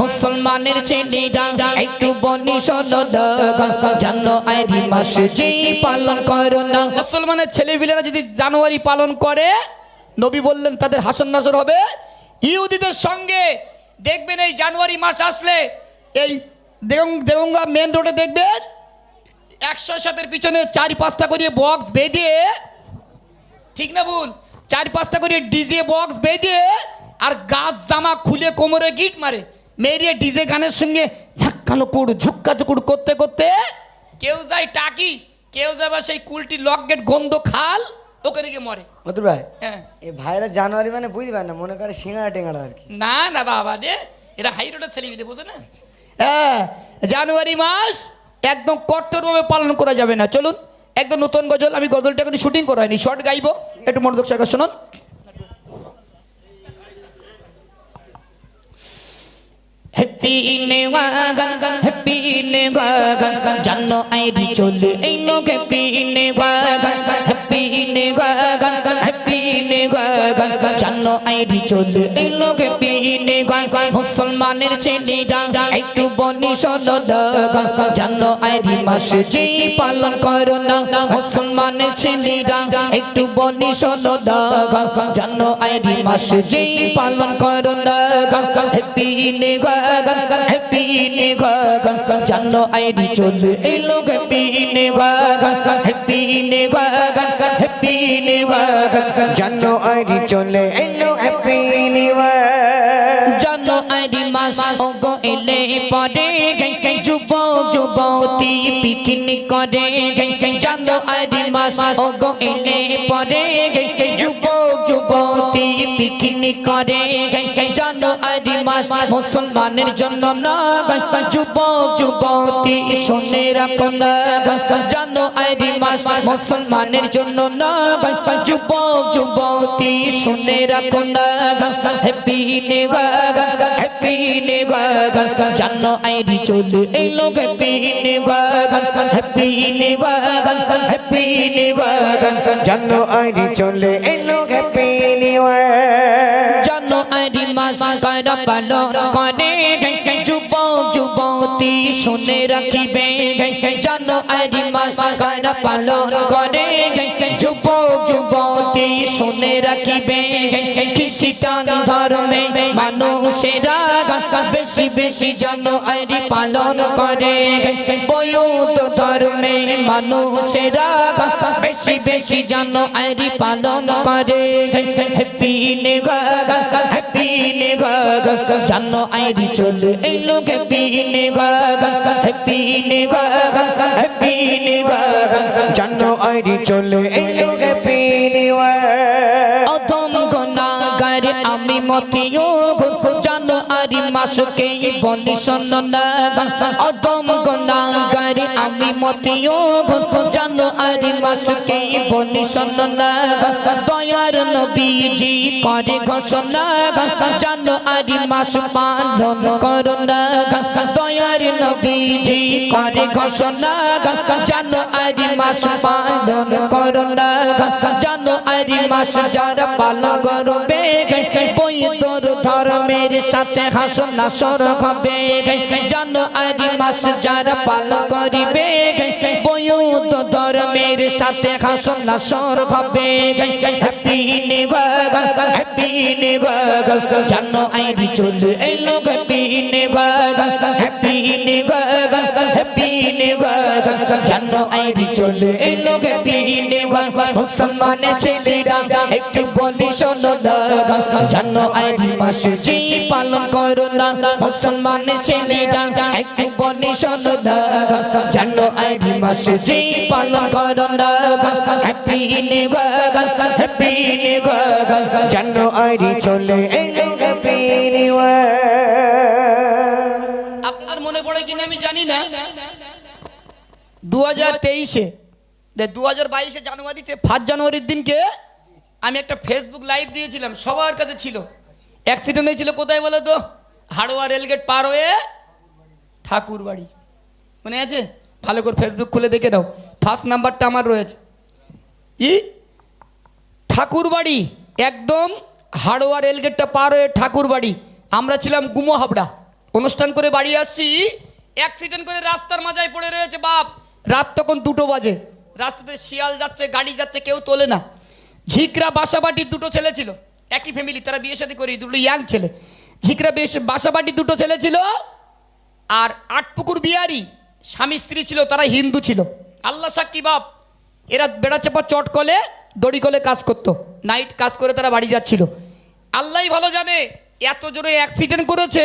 মুসলমানের ছেলেরা একটু বনি শোনো জানো আইডি মাসে যে পালন করো না মুসলমানের ছেলেপিলেরা যদি জানুয়ারি পালন করে নবী বললেন তাদের হাসন নাসর হবে ইহুদিদের সঙ্গে দেখবেন এই জানুয়ারি মাস আসলে এই দেগং দেগঙ্গা মেন রোডে দেখবেন একশো সাতের পিছনে চারি পাঁচটা করে বক্স বেঁধে ঠিক না ভুল? চারি পাঁচটা করে ডিজে বক্স বেঁধে আর গাছ জামা খুলে কোমরে গিট মারে মেরিয়ে ডিজে গানের সঙ্গে ধাক্কানো কুড় ঝুক্কা ঝুকুড় করতে করতে কেউ যায় টাকি কেউ যাবে সেই কুলটি লক গেট গন্ধ খাল ওখানে গিয়ে মরে। মতুর ভাই হ্যাঁ। এই ভাইরা জানুয়ারি মানে বুঝবেন না মনে করে সিঙ্গাড়া টেঙ্গাড়া আর কি। না না বাবা রে এরা হাই রোডের ছেলে মিলে বোঝো না? হ্যাঁ জানুয়ারি মাস একদম কট্টরভাবে পালন করা যাবে না। চলুন, একদম নতুন গজল, আমি গজলটা এখন শুটিং করা হয়নি শর্ট গাইবো, একটু মনোযোগ সহকারে শুনুন। হ্যাপি নিউ গান হ্যাপি নিউ গান, জানো আইডি চলে, এই লোক হ্যাপি নিউ গান গান হ্যাপি নিউ গান। জানো আইডি চলে নিউ গান। মুসলমানের ছেলেরা একটু বনি শোনো জানো আইডি মাসে যে পালন করো না। মুসলমানের ছেলেরা একটু বনি শোনো জানো আইডি মাসে পালন করো না হ্যাপি নিউ গান হ্যাপি নিউ গান। জানো আইডি চলে এই লোক হ্যাপি জানো আইডি চলে এলো জানো আইডি মাস ওগো এলে পরে যুব যুবতী পিকনিক করে জানো আইডি মাস ওগো এলে পরে যুব যুবতী পিকনিক করে জানো আইডি মাস মুসলমানের জন্য না যুব যুবতী শুনে রাখো না জানো আইডি মাস মুসলমানের জন্য না যুব যুবতী শুনে রাখো না হ্যাপি নিউ হ্যাপি নিউ জানো আইডি চলে এই লোক happy new happy new happy new জানো আইডি চলে এলো হ্যাপি মাস পালন করে যুব যুবতী শুনে রাখিবে জন আরি মাস করা পালন করে যুব যুবতী শুনে রাখিবে খ্রিস্টান ধর্মে মানুষেরা বেশি জানো আইডি পালন করে। বৌদ্ধ ধর্মে মানুষেরা বেশি বেশি জানো আইডি পালন করে। হ্যাপি নিউ হ্যাপি নিউ জানো আইডি চলে এই লোক হ্যাপি হ্যাপি হ্যাপি আইডি চলে এলো হ্যাপি অধম গুনাগার আমি আরি মাসকে বলি শোন না। অধম গুনাগার আমি মতিও জানো আরি মাসকে বলি শোন না। দয়ার নবীজি করে ঘোষণা। জানো আরি মাস পালন করো না। দয়ার নবীজি করে ঘোষণা। জানো আরি মাস পালন করো না। জানো আরি মাস যারা পালন করবে বই সাথে হাসন নাসর হবে জানো আরি মাস যারা পালন করিবে বই তো ধর্মের সাথে হাসন নাসর হবে হ্যাপি নিউ হ্যাপি নিউ জানো আইরি চলে এই লোক হ্যাপি হ্যাপি হ্যাপি নিউ জানো আইরি চলে এই লোক হ্যাপি মুসলমানের ছেলেরা একটু বলি শোনো না। জানো আইরি মাসে যে পালন করো না মুসলমানের ছেলেরা একটু বলি জানো আইরি মাসে যে পালন করো জানো আইডি চলে এলো মনে পড়ে কিনা আমি জানি না। দু হাজার তেইশে দু হাজার বাইশে জানুয়ারিতে, ফার্স্ট জানুয়ারির দিনকে আমি একটা ফেসবুক লাইভ দিয়েছিলাম, সবার কাছে ছিল। অ্যাক্সিডেন্ট হয়েছিল কোথায় বলো তো? হাড়োয়া রেলগেট পার হয়ে ঠাকুর বাড়ি মনে আছে? ভালো করে ফেসবুক খুলে দেখে দাও ফার্স্ট নাম্বারটা আমার রয়েছে। ই ঠাকুর বাড়ি একদম হাড়োয়া রেলগেটটা পার হয়ে ঠাকুর বাড়ি আমরা ছিলাম গুমো হাবড়া। অনুষ্ঠান করে বাড়ি আসছি। অ্যাক্সিডেন্ট করে রাস্তার মাজায় পড়ে রয়েছে বাপ। রাত তখন দুটো বাজে। রাস্তাতে শিয়াল যাচ্ছে, গাড়ি যাচ্ছে, কেউ তোলে না। ঝিকরা বাসাবাটির দুটো ছেলে ছিল। একই ফ্যামিলি তারা বিয়ে শাদী করি দুটো ইয়াং ছেলে। ঝিকরা বেশ বাসাবাটির দুটো ছেলে ছিল, আর আটপুকুর বিহারি, স্বামী স্ত্রী ছিল, তারা হিন্দু ছিল। আল্লাহ সাক্ষী বাপ, এরা বেড়া চেপা চট কলে, দড়ি কলে কাজ করতো। নাইট কাজ করে তারা বাড়ি যাচ্ছিল। আল্লাহই ভালো জানে, এত জোরে অ্যাক্সিডেন্ট করেছে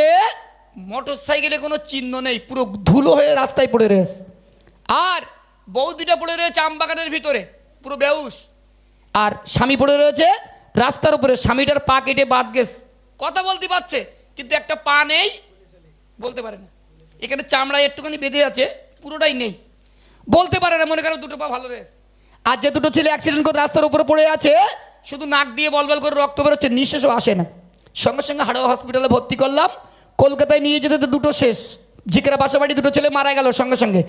মোটর সাইকেলে কোনো চিহ্ন নেই, পুরো ধুলো হয়ে রাস্তায় পড়ে রয়েছে। আর বৌদিটা পড়ে রয়েছে আমবাগানের ভিতরে, পুরো বেউস। আর স্বামী পড়ে রয়েছে রাস্তার উপরে স্বামীটার পা কেটে বাদ গেছে। কথা বলতে পারছে, কিন্তু একটা পা নেই। বলতে পারে না। এখানে চামড়ায় একটুখানি বেঁধে আছে, পুরোটাই নেই। বলতে পারে না, মনে করো দুটো পা ভালো রয়েছে। আর যে দুটো ছেলে অ্যাক্সিডেন্ট করে রাস্তার উপরে পড়ে আছে, শুধু নাক দিয়ে বলবল করে রক্ত বেরোচ্ছে নিঃশ্বাসও আসে না। সঙ্গে সঙ্গে হাড়োয়া হসপিটালে ভর্তি করলাম। কলকাতায় নিয়ে যেতে দুটো শেষ। ঝিকেরা বাসাবাড়ি দুটো ছেলে মারা গেল সঙ্গে সঙ্গে।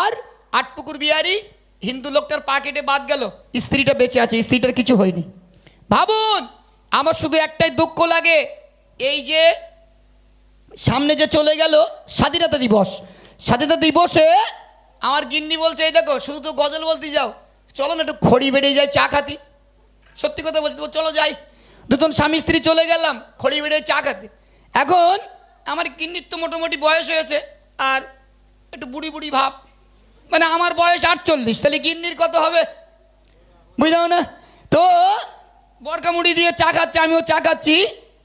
আর আটপুকুর বিহারি, হিন্দু লোকটার পা কেটে বাদ গেল। স্ত্রীটা বেঁচে আছে, স্ত্রীটার কিছু হয়নি। ভাবুন, আমার শুধু একটাই দুঃখ লাগে, এই যে সামনে যে চলে গেল স্বাধীনতা দিবস। স্বাধীনতা দিবসে আমার গিন্নি বলছে, এই দেখো, শুধু তো গজল বলতে যাও, চলো না একটু খড়ি বেড়ে যায় চা খাতি। সত্যি কথা বলছি, চলো যাই। দুজন স্বামী স্ত্রী চলে গেলাম, খড়ি বেড়ে চা খাতি। এখন আমার গিন্নির তো মোটামুটি বয়স হয়েছে, আর একটু বুড়ি বুড়ি ভাব। মানে আমার বয়স আটচল্লিশ, তাহলে গিন্নির কত হবে? বুঝলাম না? তো বরকা মুড়ি দিয়ে চা খাচ্ছে, আমিও চা খাচ্ছি।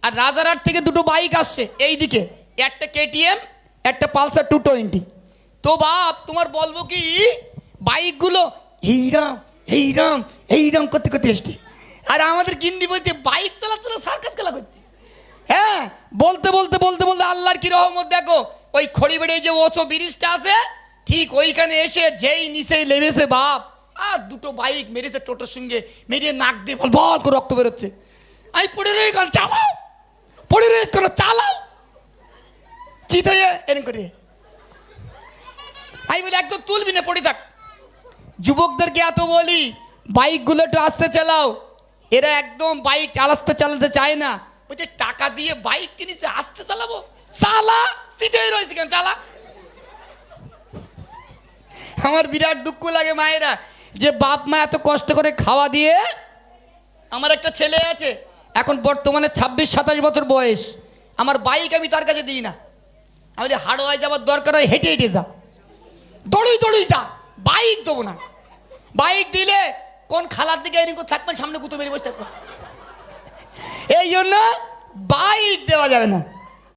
আর রাজারহাট থেকে দুটো বাইক আসছে এই দিকে একটা কেটিএম একটা পালসার টু টোয়েন্টি। তো বাপ, তোমার বলব কি? বাইকগুলো এইরাম এইরাম এইরাম করতে করতে এসছে। আর আমাদের গিন্দি বলছে, বাইক চালাতে না সার্কাস খেলা করতে। হ্যাঁ বলতে বলতে বলতে বলতে আল্লাহর কি রহমত দেখো? ওই খড়িবেড়ে যে ওসো ব্রিজটা আছে, ঠিক ওইখানে এসে যেই নিচেই লেমেছে বাপ। আর দুটো বাইক মেরেছে টোটোর সঙ্গে, মেরিয়ে নাক দিয়ে বল বল করে রক্ত বেরোচ্ছে। আমি পড়ে রয়ে গেল চালাও। পড়ে রয়েছে কেন, চালাও। চিত এরকম করে। আমি বলি, একদম তুলবি না, পড়ে থাক। যুবকদেরকে এত বলি, বাইকগুলো একটু আসতে চালাও। এরা একদম বাইক চালাতে চালাতে চায় না। বলছে, টাকা দিয়ে বাইক কিনেছে, আসতে চালাবো। চালা সিটে রয়েছে কেন, চালা। আমার বিরাট দুঃখ লাগে মায়েরা। যে বাপ মা এত কষ্ট করে খাওয়া দিয়ে আমার একটা ছেলে আছে, এখন বর্তমানে ছাব্বিশ, সাতাশ বছর বয়স। আমার বাইক আমি তার কাছে দিই না। আমি যে হাড়োয়ায় যাওয়ার দরকার হয়, হেঁটে হেঁটে যা। দড়ুই দড়ুই যা, বাইক দেবো না। বাইক দিলে কোন খালার দিকে এরকম থাকবেন, সামনে গুতো মেরে বসে থাকবে এই জন্য বাইক দেওয়া যাবে না।